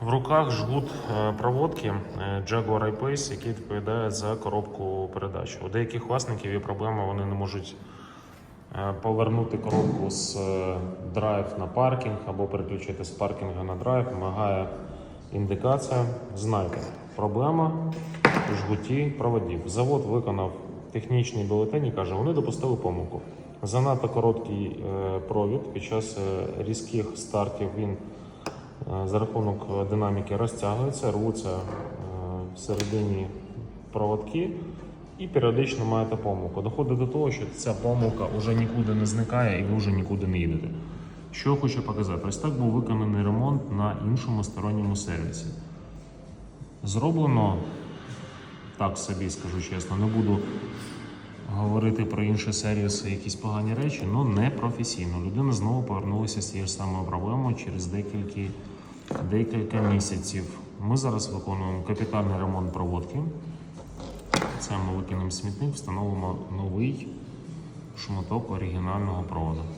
В руках жгут е, проводки е, Jaguar I-Pace, який відповідає за коробку передач. У деяких власників є проблема, вони не можуть е, повернути коробку з драйв на паркінг або переключити з паркінга на драйв. Вимагає індикація. Знайте, проблема в жгуті проводів. Завод виконав технічний бюлетень і каже, вони допустили помилку. Занадто короткий провід під час різких стартів він за рахунок е, динаміки розтягується, рвуться е, всередині проводки і періодично маєте помилку. Доходить до того, що ця помилка вже нікуди не зникає і ви вже нікуди не їдете. Що я хочу показати? Ось так був виконаний ремонт на іншому сторонньому сервісі. Зроблено так собі, скажу чесно, не буду говорити про інші сервіси, якісь погані речі, але не професійно. Людина знову повернулася з тією ж самою проблемою через декілька, декілька місяців. Ми зараз виконуємо капітальний ремонт проводки. Це ми викинемо смітник, встановимо новий шматок оригінального проводу.